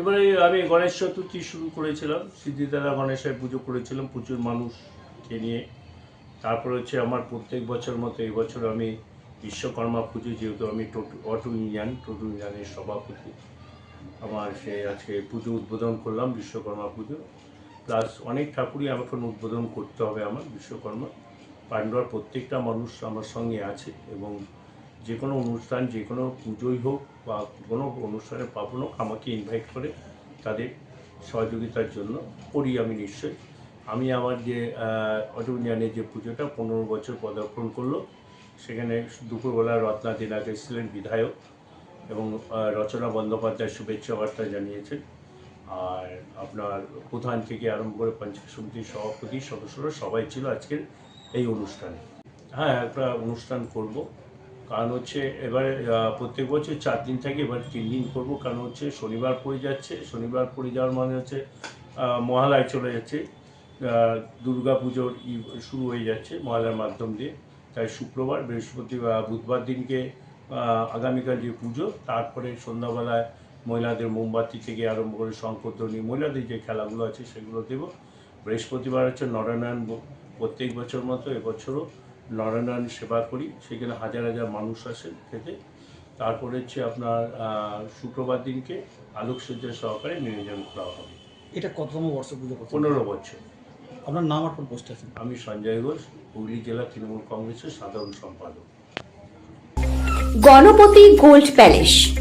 এবারে আমি গণেশ চতুর্থী শুরু করেছিলাম। সিদ্ধিদারা গণেশের পুজো করেছিলাম, প্রচুর মানুষকে নিয়ে। তারপর হচ্ছে আমার প্রত্যেক বছর মতো এই বছর আমি বিশ্বকর্মা পুজো, যেহেতু আমি টোটো, অটো ইউনিয়ন টোটো ইউনিয়নের সভাপতি। আমার সে আজকে পুজো উদ্বোধন করলাম, বিশ্বকর্মা পুজো। প্লাস অনেক ঠাকুরই এখন উদ্বোধন করতে হবে আমার বিশ্বকর্মা। পাণ্ডুয়ার প্রত্যেকটা মানুষ আমার সঙ্গে আছে এবং যে কোনো অনুষ্ঠান, যে কোনো পুজোই হোক বা কোনো অনুষ্ঠানে পাবন হোক, আমাকে ইনভাইট করে তাদের সহযোগিতার জন্য করি আমি নিশ্চয়ই। আমি আমার যে অটো যে পুজোটা পনেরো বছর পদার্পণ করল, সেখানে দুপুরবেলা রত্না দিনাক এসেছিলেন বিধায়ক এবং রচনা বন্দ্যোপাধ্যায় শুভেচ্ছা বার্তা জানিয়েছেন। আর আপনার প্রধান থেকে আরম্ভ করে পঞ্চায়েত সমিতির সভাপতি, সদস্যরা সবাই ছিল আজকের এই অনুষ্ঠানে। হ্যাঁ একটা অনুষ্ঠান করব। কারণ হচ্ছে এবারে প্রত্যেক বছর চার দিন থাকে, এবার তিন দিন করব। কারণ হচ্ছে শনিবার পড়ে যাচ্ছে, শনিবার পড়ে যাওয়ার মানে হচ্ছে মহালয় চলে যাচ্ছে। দুর্গা পুজোর শুরু হয়ে যাচ্ছে মহালয়ার মাধ্যম দিয়ে। তাই শুক্রবার, বৃহস্পতিবার, বুধবার দিনকে আগামীকাল যে পুজো, তারপরে সন্ধ্যাবেলায় মহিলাদের মোমবাতি থেকে আরম্ভ করে শঙ্করধ্বনি মহিলাদের যে খেলাগুলো আছে সেগুলো দেবো। বৃহস্পতিবার হচ্ছে নরনারায়ণ প্রত্যেক বছর মতো, এবছরও নরনারায়ণ সেবা করি সেখানে হাজার হাজার মানুষ আসেন খেতে। তারপরে হচ্ছে আপনার আহ, শুক্রবার দিনকে আলোকসজ্জা সহকারে নিয়োজন করা হবে। এটা কততম বর্ষ পুজো পনেরো বছর। আপনার নাম আর কোন পোস্ট আছেন আমি সঞ্জয় ঘোষ হুগলি জেলা তৃণমূল কংগ্রেসের সাধারণ সম্পাদক। Ganapati gold palace.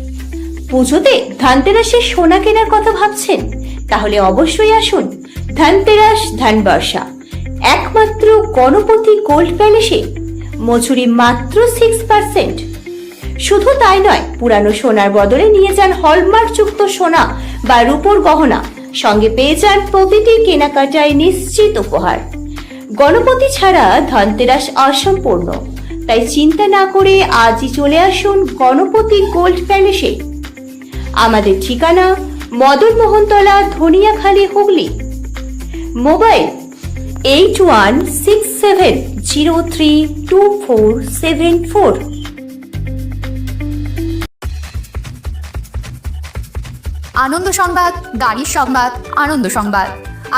পুজোতে ধানতেরাসের সোনা কেনার কথা ভাবছেন? তাহলে অবশ্যই আসুন ধানতেরাস ধানবর্ষা। একমাত্র গণপতি গোল্ড প্যালেসে মজুরি মাত্র সিক্স পার্সেন্ট শুধু তাই নয়, পুরানো সোনার বদলে নিয়ে যান হলমার্কযুক্ত সোনা বা রূপোর গহনা। সঙ্গে পেয়ে যান প্রতিটি কেনাকাটায় নিশ্চিত উপহার। গণপতি ছাড়া ধনতেরাস অসম্পূর্ণ। তাই চিন্তা না করে আজই চলে আসুন গণপতি গোল্ড প্যালেসে। আমাদের ঠিকানা Madan Mohantala Dhaniakhali Hooghly. Mobile eight one six seven zero three two four seven four আনন্দ সংবাদ, গাড়ির সংবাদ, আনন্দ সংবাদ।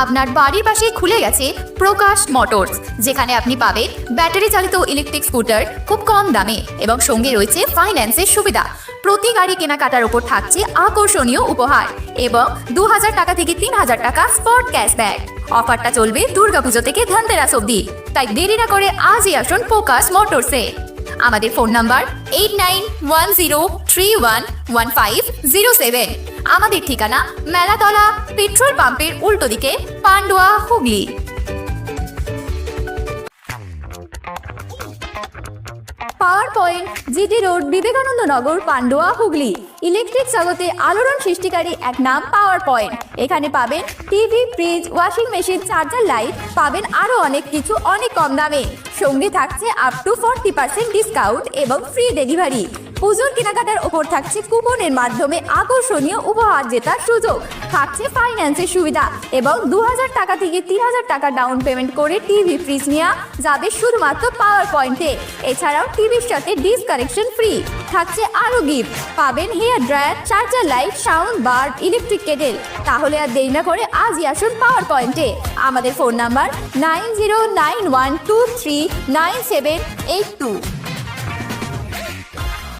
আপনার বাড়ির পাশে খুলে গেছে প্রকাশ মোটরস, যেখানে আপনি পাবেন ব্যাটারি চালিত ইলেকট্রিক স্কুটার খুব কম দামে এবং সঙ্গে রয়েছে ফাইন্যান্সের সুবিধা। প্রতি গাড়ি কেনাকাটার উপর থাকছে আকর্ষণীয় উপহার এবং দু হাজার টাকা থেকে তিন হাজার টাকা স্পট ক্যাশব্যাক অফারটা চলবে দুর্গাপুজো থেকে ধনতেরাস অবধি। তাই দেরি না করে আজই আসুন প্রকাশ মোটরসে আমাদের phone number eight nine one zero three one one five zero seven আমাদের ঠিকানা মেলাতলা পেট্রোল পাম্পের উল্টো দিকে Pandua Hooghly. Power point GT road Vivekananda Nagar Pandua Hooghly electric জগতে আলোড়ন সৃষ্টিকারী এক নাম পাওয়ার পয়েন্ট এখানে পাবেন TV fridge washing machine charger light পাবেন আরও অনেক কিছু, অনেক কম দামে। সঙ্গে থাকছে up to forty percent discount এবং ফ্রি ডেলিভারি পুজোর কেনাকাটার ওপর থাকছে কুপনের মাধ্যমে আকর্ষণীয় উপহার জেতার সুযোগ। থাকছে ফাইন্যান্সের সুবিধা এবং দু হাজার টাকা থেকে তিন হাজার টাকা ডাউন পেমেন্ট করে টিভি ফ্রিজ নেওয়া যাবে শুধুমাত্র পাওয়ার পয়েন্টে এছাড়াও টিভির সাথে ডিস কানেকশন ফ্রি থাকছে আরও গিফট পাবেন hair dryer charger light sound bar electric kettle তাহলে আর দেরি না করে আজই আসুন পাওয়ার পয়েন্টে আমাদের phone number nine zero nine one two three nine seven eight two